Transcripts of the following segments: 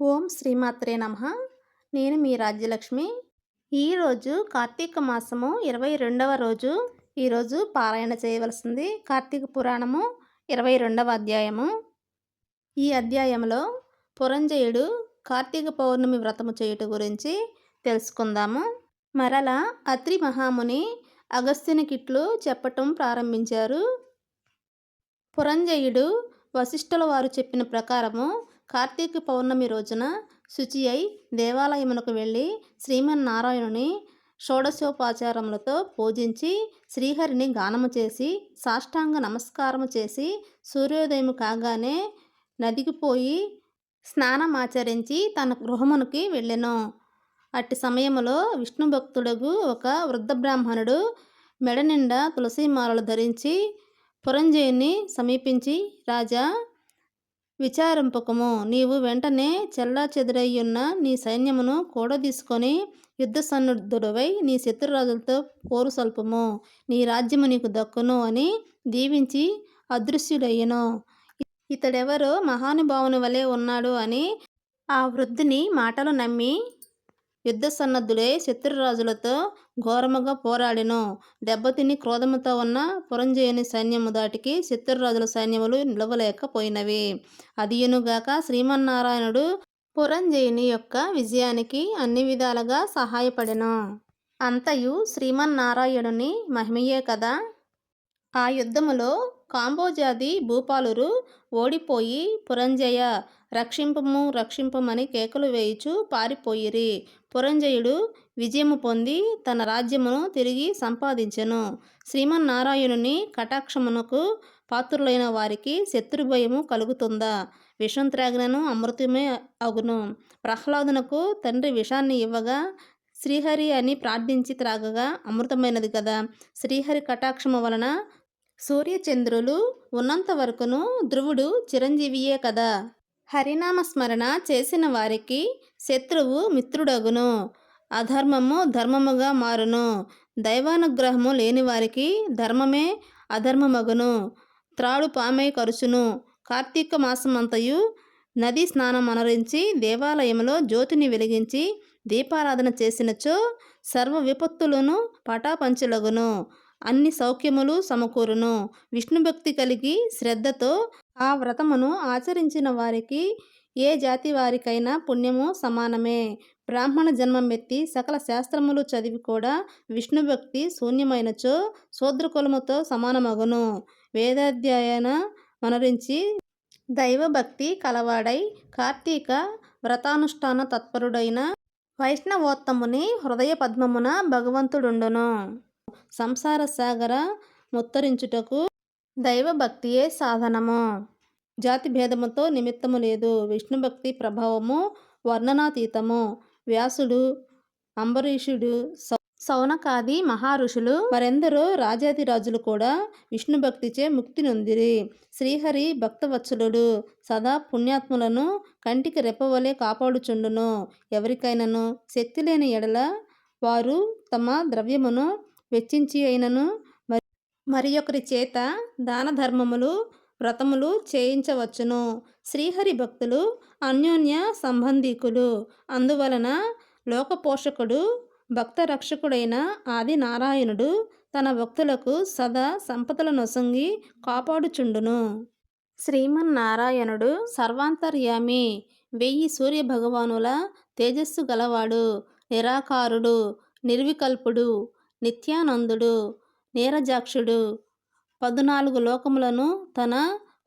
ఓం శ్రీమాత్రే నమ. నేను మీ రాజ్యలక్ష్మి. ఈరోజు కార్తీక మాసము ఇరవై రెండవ రోజు. ఈరోజు పారాయణ చేయవలసింది కార్తీక పురాణము ఇరవై రెండవ అధ్యాయము. ఈ అధ్యాయంలో పురంజయుడు కార్తీక పౌర్ణమి వ్రతము చేయుట గురించి తెలుసుకుందాము. మరలా అత్రి మహాముని అగస్త్యునికిట్లు చెప్పటం ప్రారంభించారు. పురంజయుడు వశిష్ఠుల వారు చెప్పిన ప్రకారము కార్తీక పౌర్ణమి రోజున శుచి అయి దేవాలయమునకు వెళ్ళి శ్రీమన్నారాయణుని షోడశోపాచారములతో పూజించి శ్రీహరిని గానము చేసి సాష్టాంగ నమస్కారము చేసి సూర్యోదయం కాగానే నదికి పోయి స్నానమాచరించి తన గృహమునికి వెళ్ళెను. అట్టి సమయంలో విష్ణు భక్తుడగు ఒక వృద్ధ బ్రాహ్మణుడు మెడ నిండా తులసిమాలలు ధరించి పురంజయుని సమీపించి రాజా విచారింపకము నీవు వెంటనే చెల్లా చెదురయ్యున్న నీ సైన్యమును కూడదీసుకొని యుద్ధ సన్నద్ధుడవై నీ శత్రురాజులతో పోరు సల్పము. నీ రాజ్యము నీకు దక్కును అని దీవించి అదృశ్యుడయ్యను. ఇతడెవరో మహానుభావుని వలె ఉన్నాడు అని ఆ వృద్ధుని మాటలు నమ్మి యుద్ధ సన్నద్ధుడై శత్రురాజులతో ఘోరముగా పోరాడెను. దెబ్బతిని క్రోధముతో ఉన్న పురంజయుని సైన్యము దాటికి శత్రురాజుల సైన్యములు నిలవలేకపోయినవి. అదియునుగాక శ్రీమన్నారాయణుడు పురంజయుని యొక్క విజయానికి అన్ని విధాలుగా సహాయపడెను. అంతయు శ్రీమన్నారాయణుని మహిమయే కదా. ఆ యుద్ధములో కాంబోజాది భూపాలురు ఓడిపోయి పురంజయ రక్షింపము రక్షింపమని కేకలు వేయుచు పారిపోయిరి. పురంజయుడు విజయము పొంది తన రాజ్యమును తిరిగి సంపాదించెను. శ్రీమన్నారాయణుని కటాక్షమునకు పాత్రులైన వారికి శత్రుభయము కలుగుతుందా? విషం త్రాగినను అమృతమే అగును. ప్రహ్లాదునకు తండ్రి విషాన్ని ఇవ్వగా శ్రీహరి అని ప్రార్థించి త్రాగగా అమృతమైనది కదా. శ్రీహరి కటాక్షము వలన సూర్యచంద్రులు ఉన్నంత వరకును ధ్రువుడు చిరంజీవియే కదా. హరినామ స్మరణ చేసిన వారికి శత్రువు మిత్రుడగును. అధర్మము ధర్మముగా మారును. దైవానుగ్రహము లేని వారికి ధర్మమే అధర్మమగును. త్రాడు పామై కరుచును. కార్తీక మాసమంతయు నదీ స్నానం అనరించి దేవాలయంలో జ్యోతిని వెలిగించి దీపారాధన చేసినచో సర్వ విపత్తులను పటాపంచులగును. అన్ని సౌఖ్యములు సమకూరును. విష్ణుభక్తి కలిగి శ్రద్ధతో ఆ వ్రతమును ఆచరించిన వారికి ఏ జాతి వారికైనా పుణ్యము సమానమే. బ్రాహ్మణ జన్మమెత్తి సకల శాస్త్రములు చదివి కూడా విష్ణుభక్తి శూన్యమైనచో శూద్రకులముతో సమానమగును. వేదాధ్యాయన మనరించి దైవభక్తి కలవాడై కార్తీక వ్రతానుష్ఠాన తత్పరుడైన వైష్ణవోత్తముని హృదయ పద్మమున భగవంతుడుండును. సంసార సాగర ముత్తరించుటకు దైవభక్తియే సాధనము. జాతి భేదముతో నిమిత్తము లేదు. విష్ణుభక్తి ప్రభావము వర్ణనాతీతము. వ్యాసుడు అంబరీషుడు సౌనకాది మహారుషులు మరెందరో రాజాదిరాజులు కూడా విష్ణుభక్తిచే ముక్తి నొందిరి. శ్రీహరి భక్తవత్సలుడు సదా పుణ్యాత్ములను కంటికి రెప్పవలే కాపాడుచుండును. ఎవరికైనను శక్తి లేని ఎడల వారు తమ ద్రవ్యమును వెచ్చించి అయినను మరి ఒకరి చేత దాన ధర్మములు వ్రతములు చేయించవచ్చును. శ్రీహరి భక్తులు అన్యోన్య సంబంధీకులు. అందువలన లోకపోషకుడు భక్త రక్షకుడైన ఆది నారాయణుడు తన భక్తులకు సదా సంపదల నొసంగి కాపాడుచుండును. శ్రీమన్నారాయణుడు సర్వాంతర్యామి. వెయ్యి సూర్య భగవానుల తేజస్సు గలవాడు నిరాకారుడు నిర్వికల్పుడు. నిత్యానందుడు నీరజాక్షుడు పద్నాలుగు లోకములను తన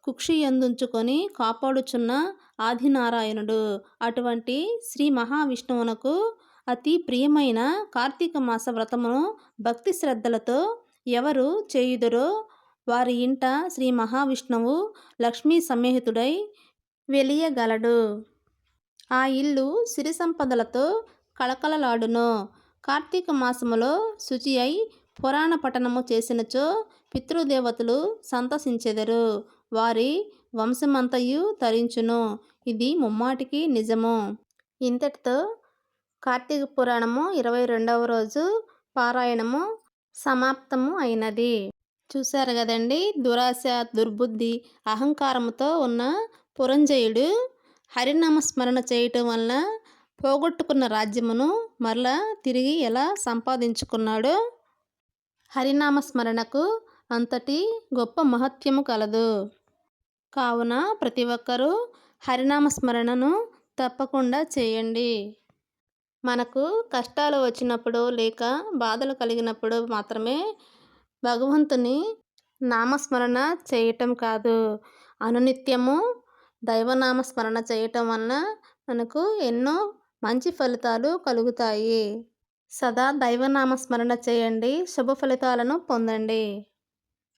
కుక్షియందుంచుకొని కాపాడుచున్న ఆదినారాయణుడు. అటువంటి శ్రీ మహావిష్ణువునకు అతి ప్రియమైన కార్తీక మాస వ్రతమును భక్తి శ్రద్ధలతో ఎవరు చేయుదురో వారి ఇంట శ్రీ మహావిష్ణువు లక్ష్మీ సమేహితుడై వెలియగలడు. ఆ ఇల్లు సిరి సంపదలతో కళకళలాడును. కార్తీక మాసములో శుచి అయి పురాణ పఠనము చేసినచో పితృదేవతలు సంతసించెదరు. వారి వంశమంతయు తరించును. ఇది ముమ్మాటికి నిజము. ఇంతటితో కార్తీక పురాణము ఇరవై రెండవ రోజు పారాయణము సమాప్తము అయినది. చూశారు కదండి? దురాశ దుర్బుద్ధి అహంకారముతో ఉన్న పురంజయుడు హరినామ స్మరణ చేయటం వలన పోగొట్టుకున్న రాజ్యమును మరలా తిరిగి ఎలా సంపాదించుకున్నాడో హరినామ స్మరణకు అంతటి గొప్ప మహత్యము కలదు. కావున ప్రతి ఒక్కరూ హరినామ స్మరణను తప్పకుండా చేయండి. మనకు కష్టాలు వచ్చినప్పుడు లేక బాధలు కలిగినప్పుడు మాత్రమే భగవంతుని నామస్మరణ చేయటం కాదు. అనునిత్యము దైవనామస్మరణ చేయటం వలన మనకు ఎన్నో మంచి ఫలితాలు కలుగుతాయి. సదా దైవనామస్మరణ చేయండి. శుభ ఫలితాలను పొందండి.